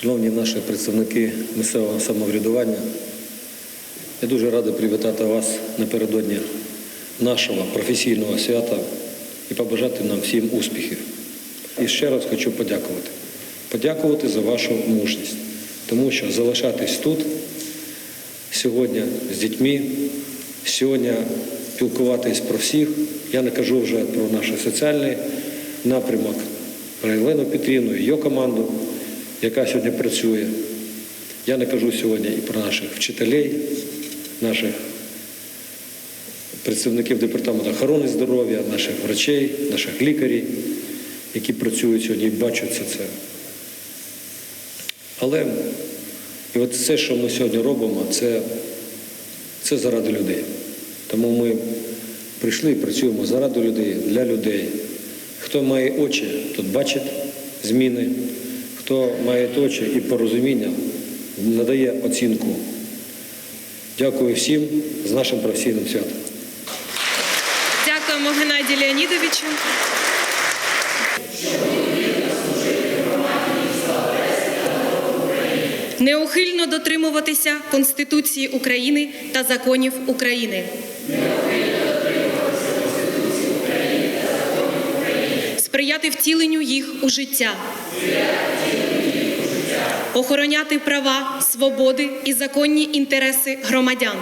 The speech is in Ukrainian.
Шановні наші представники місцевого самоврядування, я дуже радий привітати вас напередодні нашого професійного свята і побажати нам всім успіхів. І ще раз хочу подякувати. Подякувати за вашу мужність, тому що залишатись тут сьогодні з дітьми, сьогодні спілкуватись про всіх. Я не кажу вже про наш соціальний напрямок, про Елену Петрівну і її команду, яка сьогодні працює. Я не кажу сьогодні і про наших вчителей, наших представників департаменту охорони здоров'я, наших врачей, наших лікарів, які працюють сьогодні і бачать все це. Але і от все, що ми сьогодні робимо, це, це заради людей. Тому ми прийшли і працюємо заради людей, для людей. Хто має очі, тот бачить зміни, хто має очі і порозуміння, надає оцінку. Дякую всім з нашим професійним святом. Дякуємо Геннадію Леонідовичу. Неухильно дотримуватися Конституції України та законів України. Сприяти втіленню їх у життя. Охороняти права, свободи і законні інтереси громадян.